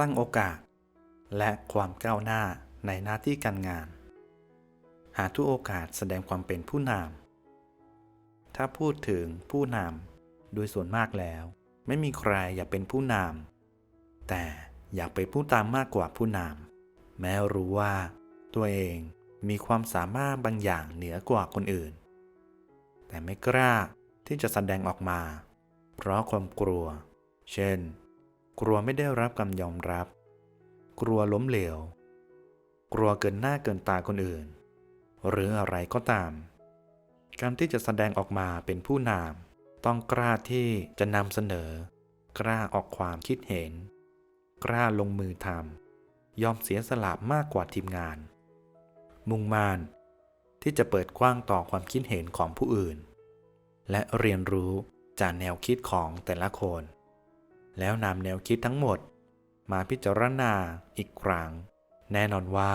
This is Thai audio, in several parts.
สร้างโอกาส และความก้าวหน้าในหน้าที่การงาน หาทุกโอกาสแสดงความเป็นผู้นำถ้าพูดถึงผู้นำโดยส่วนมากแล้ว ไม่มีใครอยากเป็นผู้นำแต่อยากเป็นผู้ตามมากกว่าผู้นำแม้รู้ว่า ตัวเองมีความสามารถบางอย่างเหนือกว่าคนอื่น แต่ไม่กล้าที่จะแสดงออกมา เพราะความกลัว เช่น กลัวไม่ได้รับการยอมรับ กลัวล้มเหลว กลัวเกินหน้าเกินตาคนอื่น หรืออะไรก็ตาม การที่จะแสดงออกมาเป็นผู้นำต้องกล้าที่จะนำเสนอ กล้าออกความคิดเห็น กล้าลงมือทำยอมเสียสละมากกว่าทีมงาน มุ่งมานที่จะเปิดกว้างต่อความคิดเห็นของผู้อื่น และเรียนรู้จากแนวคิดของแต่ละคน แล้วนำแนวคิดทั้งหมด มาพิจารณาอีกครั้ง แน่นอนว่า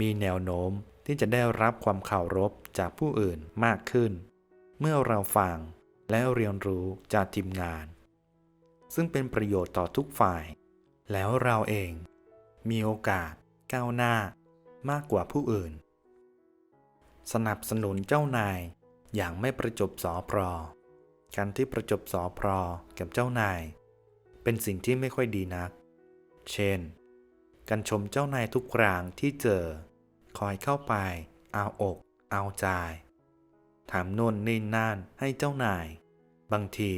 มีแนวโน้มที่จะได้รับความเคารพจากผู้อื่นมากขึ้น เมื่อเราฟังและเรียนรู้จากทีมงาน ซึ่งเป็นประโยชน์ต่อทุกฝ่าย แล้วเราเอง มีโอกาสก้าวหน้ามากกว่าผู้อื่น สนับสนุนเจ้านายอย่างไม่ประจบสอพรอการที่ประจบสอพรอกับเจ้านาย เป็นสิ่งที่ไม่ค่อยดีนัก เช่น การชมเจ้านายทุกครั้งที่เจอ คอยเข้าไป เอาอก เอาใจ ถามโน่นนี่นั่นให้เจ้านาย บางที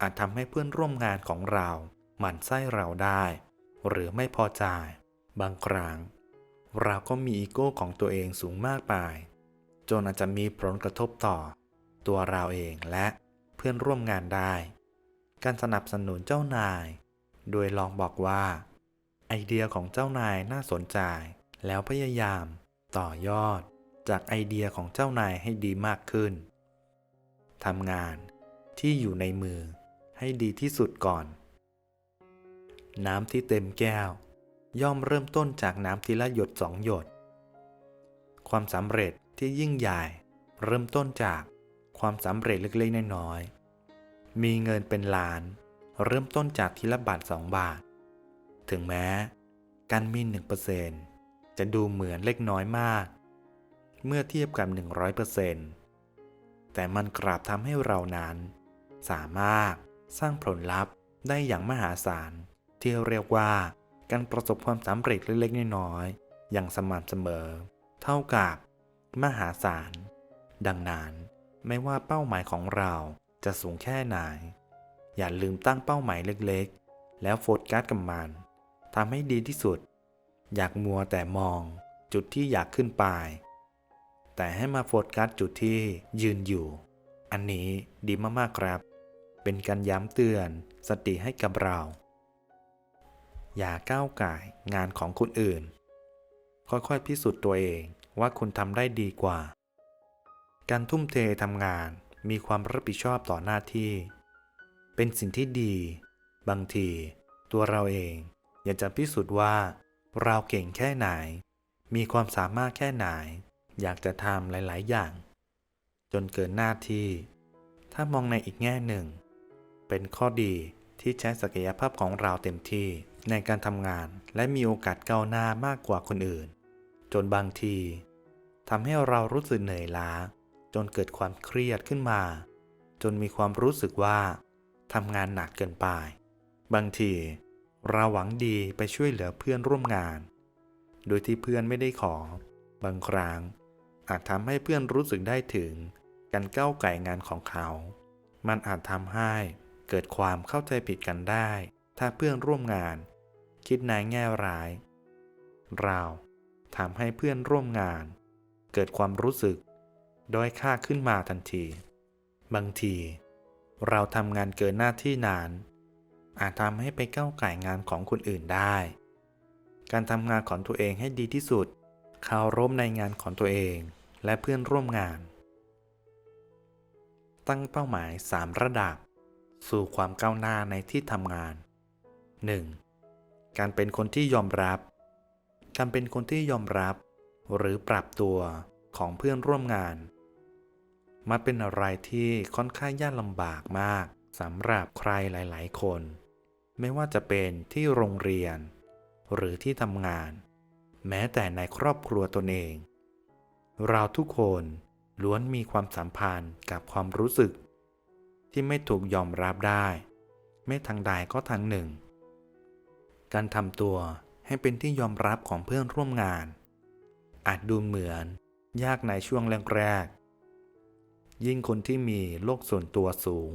อาจทำให้เพื่อนร่วมงานของเรา หมั่นไส้เราได้ หรือไม่พอใจ บางครั้ง เราก็มีอีโก้ของตัวเองสูงมากไป จนอาจจะมีผลกระทบต่อ ตัวเราเองและเพื่อนร่วมงานได้ การสนับสนุนเจ้านาย โดยลองบอกว่า ไอเดียของเจ้านายน่าสนใจ แล้วพยายาม ต่อยอด จากไอเดียของเจ้านายให้ดีมากขึ้นทำงานที่อยู่ในมือให้ดีที่สุดก่อน น้ำที่เต็มแก้ว ย่อมเริ่มต้นจากน้ำทีละหยดสองหยด ความสำเร็จที่ยิ่งใหญ่ เริ่มต้นจากความสำเร็จเล็กๆน้อยๆ มีเงินเป็นล้าน เริ่มต้นจากทีละบาทสองบาท ถึงแม้ การมีหนึ่งเปอร์เซนจะดูเหมือนเล็กน้อยมาก เมื่อเทียบกับหนึ่ร้อยเปอร์เซนแต่มันกลับทำให้เรานั้น สามารถสร้างผลลัพธ์ได้อย่างมหาศาล ที่เรียกว่าการประสบความสำเร็จเล็กๆน้อยๆอย่างสม่ำเสมอ เท่ากับ มหาศาล ดังนั้นไม่ว่าเป้าหมายของเรา จะสูงแค่ไหน อย่าลืมตั้งเป้าหมายเล็กๆ แล้วโฟกัสกับมันทำให้ดีที่สุด อยากมัวแต่มอง จุดที่อยากขึ้นไป แต่ให้มาโฟกัสจุดที่ยืนอยู่ อันนี้ดีมากๆครับ เป็นการย้ำเตือนสติให้กับเรา อย่าก้าวไก่งานของคนอื่น ค่อยๆพิสูจน์ตัวเองว่าคุณทำได้ดีกว่า การทุ่มเททำงาน มีความรับผิดชอบต่อหน้าที่ เป็นสิ่งที่ดี บางที ตัวเราเองอยากจะพิสูจน์ว่า เราเก่งแค่ไหน มีความสามารถแค่ไหน อยากจะทำหลาย ๆ อย่าง จนเกินหน้าที่ ถ้ามองในอีกแง่หนึ่ง เป็นข้อดีที่ใช้ศักยภาพของเราเต็มที่ในการทำงานและมีโอกาสก้าวหน้ามากกว่าคนอื่น จนบางทีทำให้เรารู้สึกเหนื่อยล้า จนเกิดความเครียดขึ้นมา จนมีความรู้สึกว่าทำงานหนักเกินไป บางทีเราหวังดีไปช่วยเหลือเพื่อนร่วมงาน โดยที่เพื่อนไม่ได้ขอ บางครั้งอาจทำให้เพื่อนรู้สึกได้ถึงการก้าวไก่งานของเขา มันอาจทำให้เกิดความเข้าใจผิดกันได้ ถ้าเพื่อนร่วมงาน คิดในแง่ร้าย เราทำให้เพื่อนร่วมงาน เกิดความรู้สึก ด้อยค่าขึ้นมาทันที บางที เราทำงานเกินหน้าที่นาน อาจทำให้ไปก้าวไก่งานของคนอื่นได้ การทำงานของตัวเองให้ดีที่สุดเคารพในงานของตัวเองและเพื่อนร่วมงาน ตั้งเป้าหมาย 3 ระดับ สู่ความก้าวหน้าในที่ทำงาน 1. การเป็นคนที่ยอมรับ การเป็นคนที่ยอมรับ หรือปรับตัวของเพื่อนร่วมงาน มาเป็นอะไรที่ค่อนข้างยากลำบากมากสำหรับใครหลาย ๆ คน ไม่ว่าจะเป็นที่โรงเรียน หรือที่ทำงาน แม้แต่ในครอบครัวตนเอง เราทุกคนล้วนมีความสัมพันธ์กับความรู้สึก ที่ไม่ถูกยอมรับได้ ไม่ทางใดก็ทางหนึ่ง การทำตัวให้เป็นที่ยอมรับของเพื่อนร่วมงาน อาจดูเหมือนยากในช่วงแรกๆ ยิ่งคนที่มีโลกส่วนตัวสูง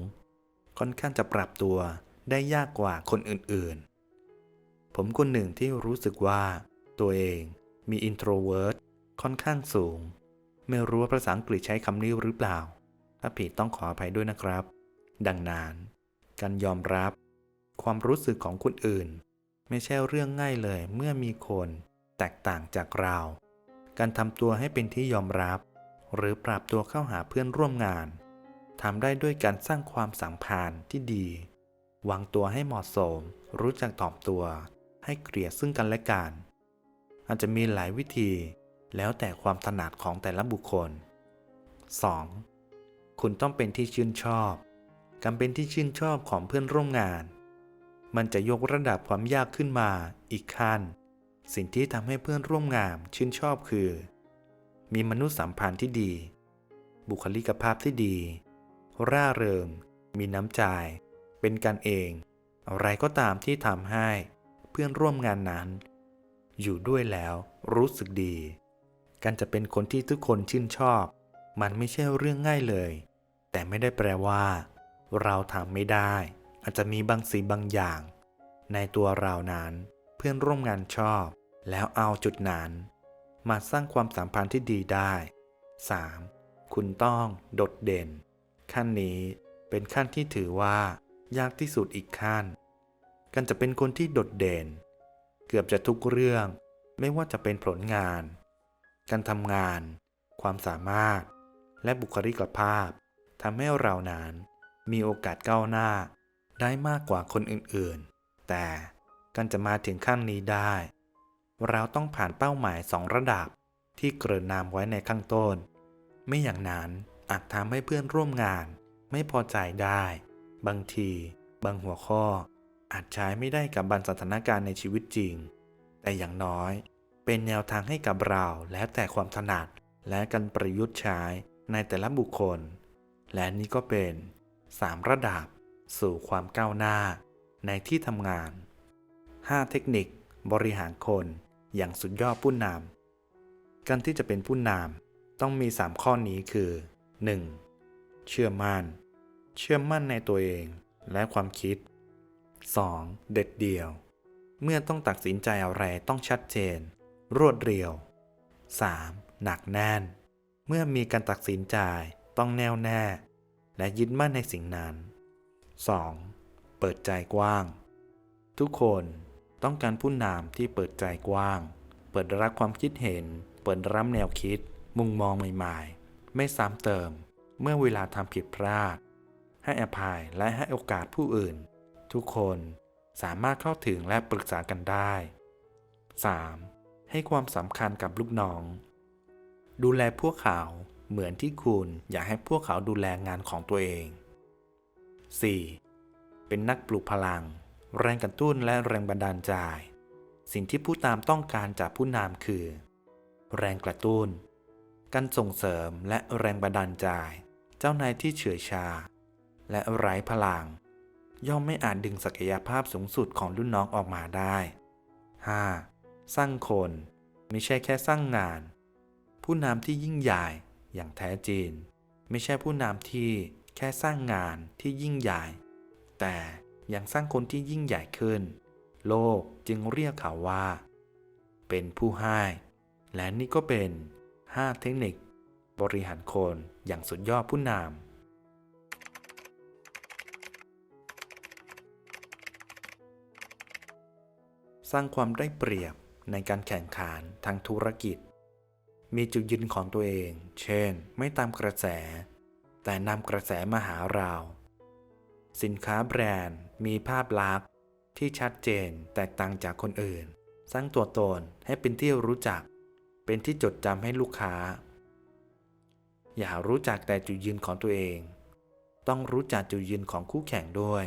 ค่อนข้างจะปรับตัวได้ยากกว่าคนอื่นๆ ผมคนหนึ่งที่รู้สึกว่า ตัวเองมี introvert ค่อนข้างสูง ไม่รู้ว่าภาษาอังกฤษใช้คำนี้หรือเปล่า ถ้าผิดต้องขออภัยด้วยนะครับ ดังนั้นการยอมรับ ความรู้สึกของคนอื่น ไม่ใช่เรื่องง่ายเลยเมื่อมีคนแตกต่างจากเรา การทำตัวให้เป็นที่ยอมรับ หรือปรับตัวเข้าหาเพื่อนร่วมงานทำได้ด้วยการสร้างความสัมพันธ์ที่ดี วางตัวให้เหมาะสม รู้จักตอบตัว ให้เกลียดซึ่งกันและกัน อาจจะมีหลายวิธี แล้วแต่ความถนัดของแต่ละบุคคล 2. คุณต้องเป็นที่ชื่นชอบ การเป็นที่ชื่นชอบของเพื่อนร่วมงาน มันจะยกระดับความยากขึ้นมาอีกขั้น สิ่งที่ทำให้เพื่อนร่วมงานชื่นชอบคือ มีมนุษยสัมพันธ์ที่ดี บุคลิกภาพที่ดี ร่าเริง มีน้ำใจ เป็นกันเอง อะไรก็ตามที่ทำให้เพื่อนร่วมงานนั้น อยู่ด้วยแล้วรู้สึกดี การจะเป็นคนที่ทุกคนชื่นชอบ มันไม่ใช่เรื่องง่ายเลย แต่ไม่ได้แปลว่า เราทำไม่ได้ อาจจะมีบางสิ่งบางอย่าง ในตัวเรานั้นเพื่อนร่วมงานชอบ แล้วเอาจุดนั้น มาสร้างความสัมพันธ์ที่ดีได้ 3. คุณต้องโดดเด่น ขั้นนี้เป็นขั้นที่ถือว่า ยากที่สุดอีกขั้นการจะเป็นคนที่โดดเด่น เกือบจะทุกเรื่อง ไม่ว่าจะเป็นผลงาน การทำงาน ความสามารถ และบุคลิกภาพทำให้เรานั้นมีโอกาสก้าวหน้าได้มากกว่าคนอื่นๆ แต่การจะมาถึงขั้นนี้ได้ เราต้องผ่านเป้าหมายสองระดับที่เกริ่นนำไว้ในข้างต้น ไม่อย่างนั้นอาจทำให้เพื่อนร่วมงานไม่พอใจได้ บางที บางหัวข้อ อาจใช้ไม่ได้กับบรรสถานการณ์ในชีวิตจริง แต่อย่างน้อย เป็นแนวทางให้กับเราแล้วแต่ความถนัดและการประยุกต์ใช้ในแต่ละบุคคล และนี่ก็เป็น 3 ระดับ สู่ความก้าวหน้า ในที่ทำงาน 5 เทคนิคบริหารคน อย่างสุดยอดผู้นำการที่จะเป็นผู้นำต้องมี 3 ข้อนี้คือ 1. เชื่อมั่น เชื่อมั่นในตัวเองและความคิด 2. เด็ดเดี่ยว เมื่อต้องตัดสินใจอะไรต้องชัดเจน รวดเร็ว 3. หนักแน่น เมื่อมีการตัดสินใจต้องแน่วแน่ และยึดมั่นในสิ่งนั้น 2. เปิดใจกว้าง ทุกคน ต้องการผู้นำที่เปิดใจกว้าง เปิดรับความคิดเห็น เปิดรับแนวคิด มุมมองใหม่ๆ ไม่ซ้ำเติม เมื่อเวลาทำผิดพลาด ให้อภัยและให้โอกาสผู้อื่น ทุกคนสามารถเข้าถึงและปรึกษากันได้ 3. ให้ความสำคัญกับลูกน้อง ดูแลพวกเขาเหมือนที่คุณอยากให้พวกเขาดูแลงานของตัวเอง 4. เป็นนักปลุกพลัง แรงกระตุ้นและแรงบันดาลใจ สิ่งที่ผู้ตามต้องการจากผู้นำคือ แรงกระตุ้น การส่งเสริมและแรงบันดาลใจ เจ้านายที่เฉื่อยชา และไร้พลัง ย่อมไม่อาจดึงศักยภาพสูงสุดของรุ่นน้องออกมาได้ 5. สร้างคนไม่ใช่แค่สร้างงาน ผู้นำที่ยิ่งใหญ่อย่างแท้จริง ไม่ใช่ผู้นำที่แค่สร้างงานที่ยิ่งใหญ่ แต่ ยังสร้างคนที่ยิ่งใหญ่ขึ้น โลกจึงเรียกเขาว่า เป็นผู้ให้และนี่ก็เป็น 5 เทคนิค บริหารคนอย่างสุดยอดผู้นำสร้างความได้เปรียบในการแข่งขันทางธุรกิจ มีจุดยืนของตัวเอง เช่น ไม่ตามกระแส แต่นำกระแสมาหาเรา สินค้าแบรนด์ มีภาพลักษณ์ ที่ชัดเจนแตกต่างจากคนอื่น สร้างตัวตนให้เป็นที่รู้จัก เป็นที่จดจำให้ลูกค้า อย่ารู้จักแต่จุดยืนของตัวเอง ต้องรู้จักจุดยืนของคู่แข่งด้วย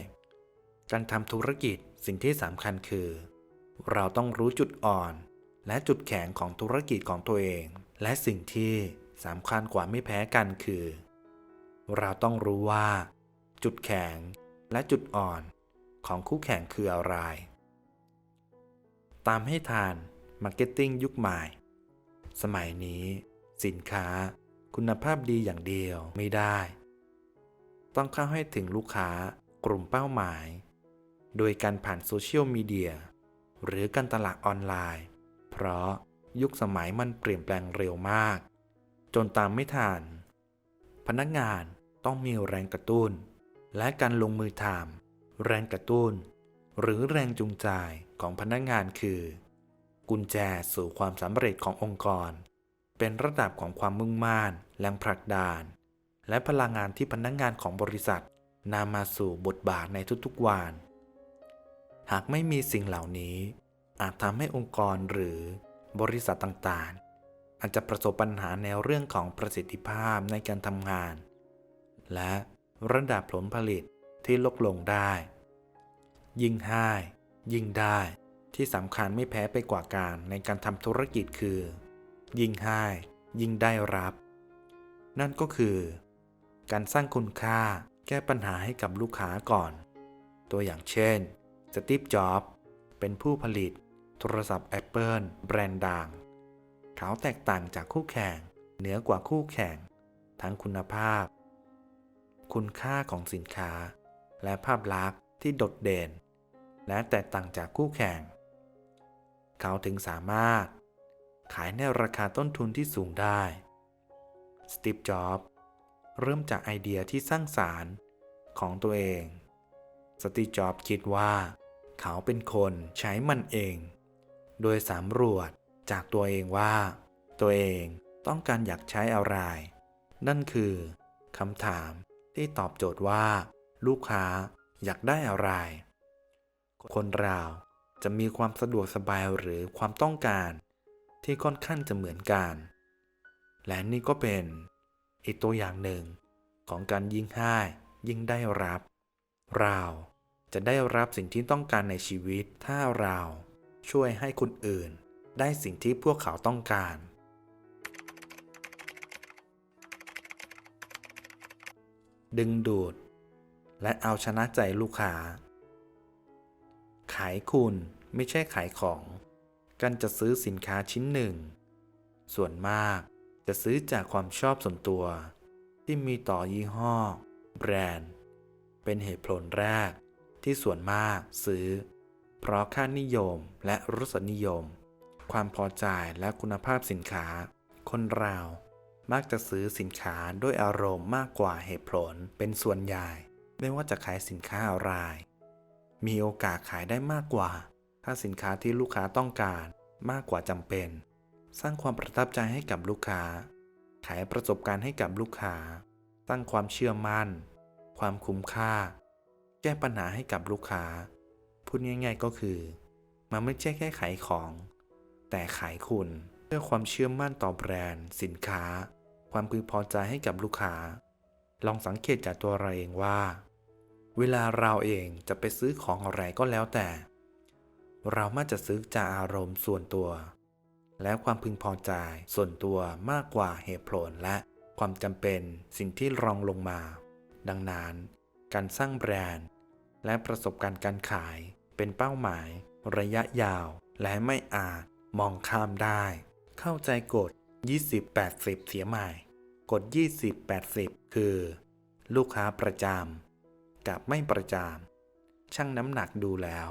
การทำธุรกิจสิ่งที่สำคัญคือ เราต้องรู้จุดอ่อน และจุดแข็งของธุรกิจของตัวเอง และสิ่งที่สำคัญกว่าไม่แพ้กันคือ เราต้องรู้ว่า จุดแข็งและจุดอ่อนของคู่แข่งคืออะไร ตามให้ทานมาร์เก็ตติ้งยุคใหม่ สมัยนี้ สินค้าคุณภาพดีอย่างเดียวไม่ได้ ต้องเข้าให้ถึงลูกค้ากลุ่มเป้าหมาย โดยการผ่านโซเชียลมีเดียหรือการตลาดออนไลน์ เพราะยุคสมัยมันเปลี่ยนแปลงเร็วมาก จนตามไม่ทัน พนักงานต้องมีแรงกระตุ้น และการลงมือทำแรงกระตุ้น หรือแรงจูงใจของพนักงานคือ กุญแจสู่ความสำเร็จขององค์กร เป็นระดับของความมุ่งมั่นแรงผลักดันและพลังงานที่พนักงานของบริษัทนำมาสู่บทบาทในทุกๆวัน หากไม่มีสิ่งเหล่านี้ อาจทำให้องค์กรหรือบริษัทต่างๆ อาจจะประสบปัญหาในเรื่องของประสิทธิภาพในการทำงาน และ ระดับผลผลิตที่ลดลงได้ ยิ่งให้ยิ่งได้ที่สำคัญไม่แพ้ไปกว่าการในการทำธุรกิจคือ ยิ่งให้ยิ่งได้รับ นั่นก็คือ การสร้างคุณค่าแก้ปัญหาให้กับลูกค้าก่อน ตัวอย่างเช่นสตีฟจ็อบเป็นผู้ผลิต โทรศัพท์ Apple แบรนด์ดังเขาแตกต่างจากคู่แข่ง เหนือกว่าคู่แข่ง ทั้งคุณภาพ คุณค่าของสินค้า และภาพลักษณ์ที่โดดเด่น และแตกต่างจากคู่แข่ง เขาถึงสามารถ ขายในราคาต้นทุนที่สูงได้ สตีฟ จ็อบส์เริ่มจากไอเดียที่สร้างสารรค์ของตัวเอง สตีฟ จ็อบส์คิดว่า เขาเป็นคนใช้มันเอง โดยสำรวจจากตัวเองว่า ตัวเองต้องการอยากใช้อะไร นั่นคือคำถาม ที่ตอบโจทย์ว่า ลูกค้าอยากได้อะไร คนเราจะมีความสะดวกสบายหรือความต้องการ ที่ค่อนข้างจะเหมือนกัน และนี่ก็เป็น อีกตัวอย่างหนึ่งของการยิ่งให้ยิ่งได้รับ เราจะได้รับสิ่งที่ต้องการในชีวิตถ้าเราช่วยให้คนอื่น ได้สิ่งที่พวกเขาต้องการ ดึงดูด และเอาชนะใจลูกค้า ขายคุณไม่ใช่ขายของการจะซื้อสินค้าชิ้นหนึ่ง ส่วนมากจะซื้อจากความชอบส่วนตัว ที่มีต่อยี่ห้อ แบรนด์ เป็นเหตุผลแรกที่ส่วนมากซื้อ เพราะค่านิยมและรสนิยม ความพอใจและคุณภาพสินค้า คนเรา มักจะซื้อสินค้าด้วยอารมณ์มากกว่าเหตุผลเป็นส่วนใหญ่ ไม่ว่าจะขายสินค้าอะไร มีโอกาสขายได้มากกว่า ถ้าสินค้าที่ลูกค้าต้องการมากกว่าจำเป็น สร้างความประทับใจให้กับลูกค้า ขายประสบการณ์ให้กับลูกค้า สร้างความเชื่อมั่น ความคุ้มค่า แก้ปัญหาให้กับลูกค้า พูดง่ายๆก็คือ มันไม่ใช่แค่ขายของ แต่ขายคุณเพื่อความเชื่อมั่นต่อแบรนด์ สินค้า ความพึงพอใจให้กับลูกค้า ลองสังเกตจากตัวเราเองว่า เวลาเราเองจะไปซื้อของอะไรก็แล้วแต่ เรามักจะซื้อจากอารมณ์ส่วนตัว และความพึงพอใจส่วนตัวมากกว่าเหตุผลและความจำเป็นสิ่งที่รองลงมา ดังนั้น การสร้างแบรนด์ และประสบการณ์การขายเป็นเป้าหมาย ระยะยาว และไม่อาจมองข้ามได้ เข้าใจกฎ 20-80 เสียใหม่ กฎ20-80 คือ ลูกค้าประจำกับไม่ประจำช่างน้ำหนักดูแล้ว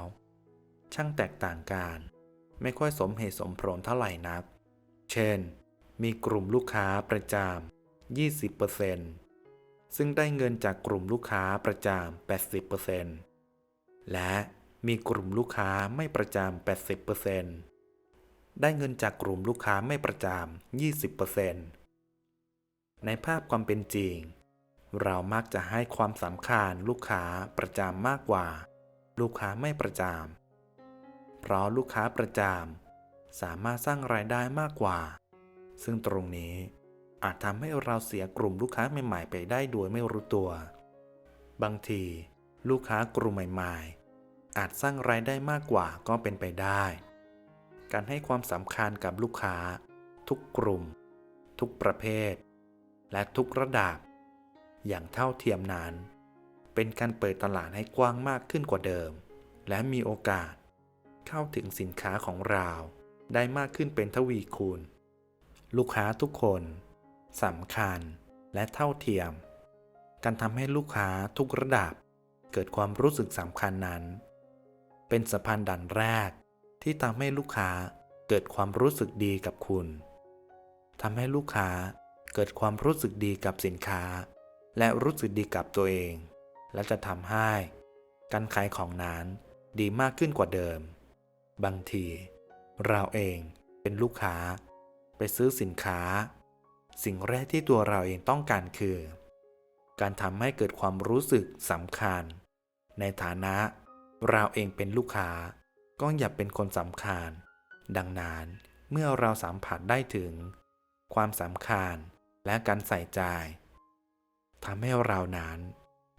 ช่างแตกต่างกัน ไม่ค่อยสมเหตุสมผลเท่าไหร่นัก เช่น มีกลุ่มลูกค้าประจำ20%ซึ่งได้เงินจากกลุ่มลูกค้าประจำ80%และมีกลุ่มลูกค้าไม่ประจำ80%ได้เงินจากกลุ่มลูกค้าไม่ประจำ20% ในภาพความเป็นจริง เรามักจะให้ความสำคัญลูกค้าประจำมากกว่า ลูกค้าไม่ประจำเพราะลูกค้าประจำสามารถสร้างรายได้มากกว่า ซึ่งตรงนี้อาจทำให้เราเสียกลุ่มลูกค้าใหม่ ๆ ไปได้โดยไม่รู้ตัว บางที ลูกค้ากลุ่มใหม่ ๆ อาจสร้างรายได้มากกว่าก็เป็นไปได้ การให้ความสำคัญกับลูกค้า ทุกกลุ่ม ทุกประเภท และทุกระดับ อย่างเท่าเทียมนั้น เป็นการเปิดตลาดให้กว้างมากขึ้นกว่าเดิม และมีโอกาส เข้าถึงสินค้าของเราได้มากขึ้นเป็นทวีคูณ ลูกค้าทุกคนสำคัญและเท่าเทียม การทำให้ลูกค้าทุกระดับ เกิดความรู้สึกสำคัญนั้น เป็นสะพานดันแรกที่ทำให้ลูกค้าเกิดความรู้สึกดีกับคุณทำให้ลูกค้า เกิดความรู้สึกดีกับสินค้า และรู้สึกดีกับตัวเอง และจะทำให้ การขายของนั้นดีมากขึ้นกว่าเดิม บางที เราเองเป็นลูกค้า ไปซื้อสินค้า สิ่งแรกที่ตัวเราเองต้องการคือ การทำให้เกิดความรู้สึกสำคัญ ในฐานะ เราเองเป็นลูกค้า ก็อย่าเป็นคนสำคัญ ดังนั้นเมื่อเราสัมผัสได้ถึง ความสำคัญ และการใส่ใจทำให้เรานั้น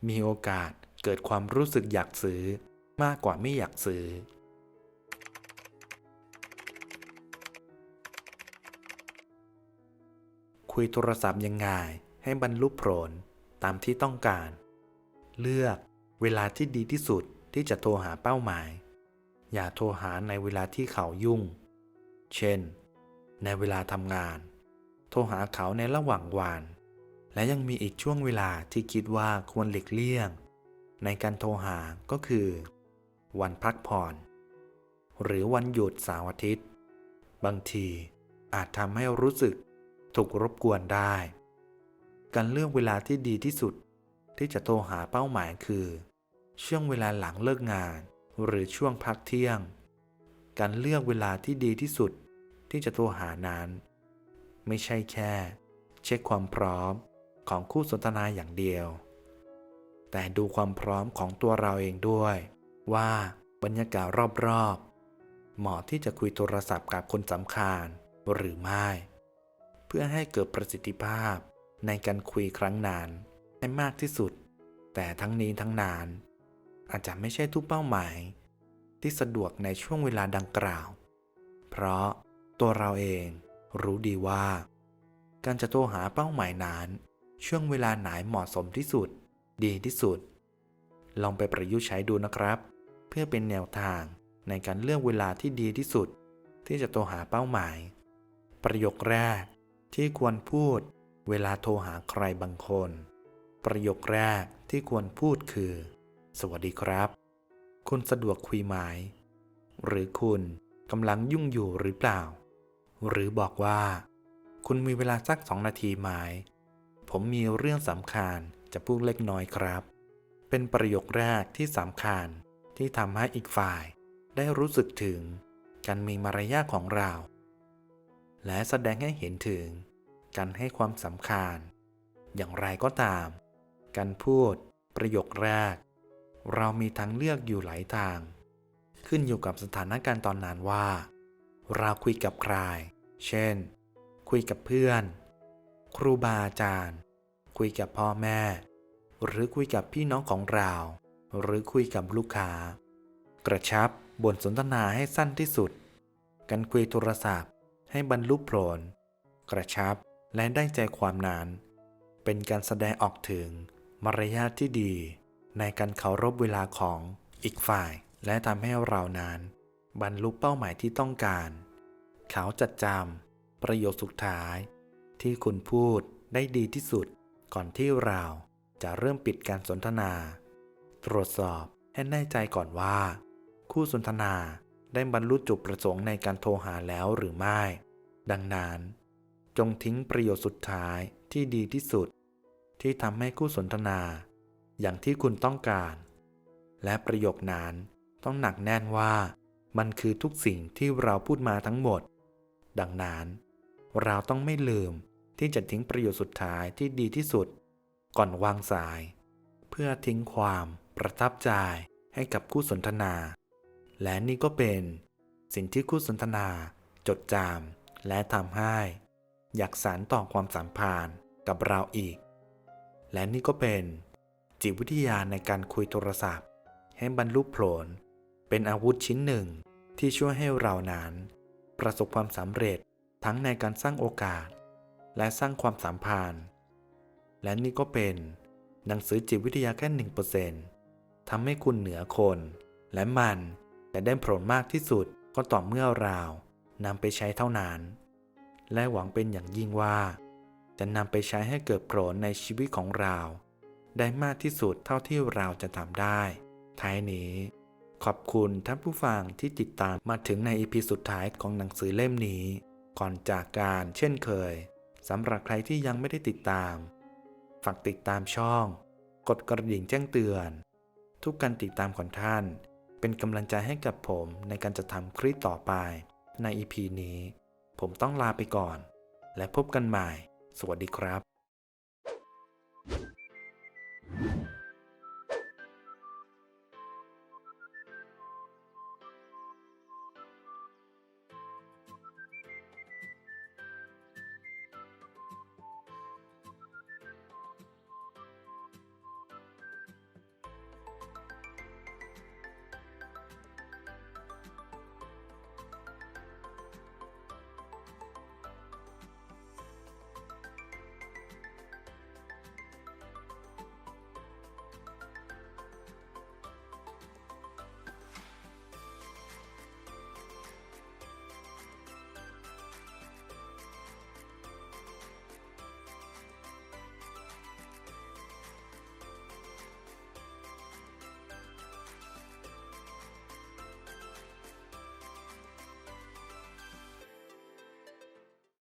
มีโอกาสเกิดความรู้สึกอยากซื้อมากกว่าไม่อยากซื้อ คุยโทรศัพท์ยังไงให้บรรลุผลตามที่ต้องการ เลือกเวลาที่ดีที่สุดที่จะโทรหาเป้าหมาย อย่าโทรหาในเวลาที่เขายุ่ง เช่น ในเวลาทำงาน โทรหาเขาในระหว่างวัน และยังมีอีกช่วงเวลาที่คิดว่าควรหลีกเลี่ยง ในการโทรหาก็คือ วันพักผ่อน หรือวันหยุดเสาร์อาทิตย์ บางทีอาจทำให้รู้สึกถูกรบกวนได้ การเลือกเวลาที่ดีที่สุดที่จะโทรหาเป้าหมายคือ ช่วงเวลาหลังเลิกงาน หรือช่วงพักเที่ยง การเลือกเวลาที่ดีที่สุดที่จะโทรหานั้น ไม่ใช่แค่ เช็คความพร้อมของคู่สนทนาอย่างเดียว แต่ดูความพร้อมของตัวเราเองด้วย ว่าบรรยากาศรอบๆ เหมาะที่จะคุยโทรศัพท์กับคนสำคัญหรือไม่ เพื่อให้เกิดประสิทธิภาพในการคุยครั้งนั้นให้มากที่สุด แต่ทั้งนี้ทั้งนั้นอาจจะไม่ใช่ทุกเป้าหมาย ที่สะดวกในช่วงเวลาดังกล่าว เพราะตัวเราเอง รู้ดีว่า การจะโทรหาเป้าหมายนั้น ช่วงเวลาไหนเหมาะสมที่สุด ดีที่สุด ลองไปประยุกต์ใช้ดูนะครับ เพื่อเป็นแนวทางในการเลือกเวลาที่ดีที่สุด ที่จะโทรหาเป้าหมาย ประโยคแรกที่ควรพูดเวลาโทรหาใครบางคน ประโยคแรกที่ควรพูดคือ สวัสดีครับ คุณสะดวกคุยไหมหรือคุณกำลังยุ่งอยู่หรือเปล่า หรือบอกว่า คุณมีเวลาสักสองนาทีไหมผมมีเรื่องสำคัญจะพูดเล็กน้อยครับ เป็นประโยคแรกที่สำคัญที่ทำให้อีกฝ่ายได้รู้สึกถึงการมีมารยาทของเรา และแสดงให้เห็นถึงการให้ความสำคัญ อย่างไรก็ตาม การพูดประโยคแรก เรามีทางเลือกอยู่หลายทาง ขึ้นอยู่กับสถานการณ์ตอนนั้นว่า เราคุยกับใคร เช่น คุยกับเพื่อน ครูบาอาจารย์ คุยกับพ่อแม่ หรือคุยกับพี่น้องของเรา หรือคุยกับลูกค้า กระชับบทสนทนาให้สั้นที่สุด การคุยโทรศัพท์ ให้บรรลุผล กระชับและได้ใจความนั้นเป็นการแสดงออกถึงมารยาทที่ดี ในการเคารพเวลาของอีกฝ่าย และทำให้เรานั้น บรรลุเป้าหมายที่ต้องการ เขาจัดจำประโยคสุดท้าย ที่คุณพูดได้ดีที่สุดก่อนที่เราจะเริ่มปิดการสนทนา ตรวจสอบให้แน่ใจก่อนว่า คู่สนทนาได้บรรลุจุดประสงค์ในการโทรหาแล้วหรือไม่ ดังนั้น จงทิ้งประโยชน์สุดท้ายที่ดีที่สุด ที่ทำให้คู่สนทนา อย่างที่คุณต้องการ และประโยคนั้นต้องหนักแน่นว่า มันคือทุกสิ่งที่เราพูดมาทั้งหมด ดังนั้น เราต้องไม่ลืมที่จะทิ้งประโยชน์สุดท้ายที่ดีที่สุด ก่อนวางสาย เพื่อทิ้งความประทับใจให้กับคู่สนทนา และนี่ก็เป็นสิ่งที่คู่สนทนา จดจำและทำให้ อยากสานต่อความสัมพันธ์กับเราอีก และนี่ก็เป็น จิตวิทยาในการคุยโทรศัพท์ ให้บรรลุผล เป็นอาวุธชิ้นหนึ่ง ที่ช่วยให้เรานั้น ประสบความสำเร็จทั้งในการสร้างโอกาส และสร้างความสัมพันธ์ และนี่ก็เป็นหนังสือจิตวิทยาแค่หนึ่งเปอร์เซ็นต์ทำให้คุณเหนือคน และมันจะได้ผลมากที่สุดก็ต่อเมื่อเรานำไปใช้เท่านั้น และหวังเป็นอย่างยิ่งว่า จะนำไปใช้ให้เกิดผลในชีวิตของเรา ได้มากที่สุดเท่าที่เราจะทำได้ ท้ายนี้ ขอบคุณท่านผู้ฟังที่ติดตามมาถึงในอีพีสุดท้ายของหนังสือเล่มนี้ ก่อนจากการเช่นเคยสำหรับใครที่ยังไม่ได้ติดตาม ฝากติดตามช่อง กดกระดิ่งแจ้งเตือน ทุกการติดตามของท่าน เป็นกำลังใจให้กับผมในการจะทำคลิปต่อไป ในอีพีนี้ ผมต้องลาไปก่อน และพบกันใหม่ สวัสดีครับ you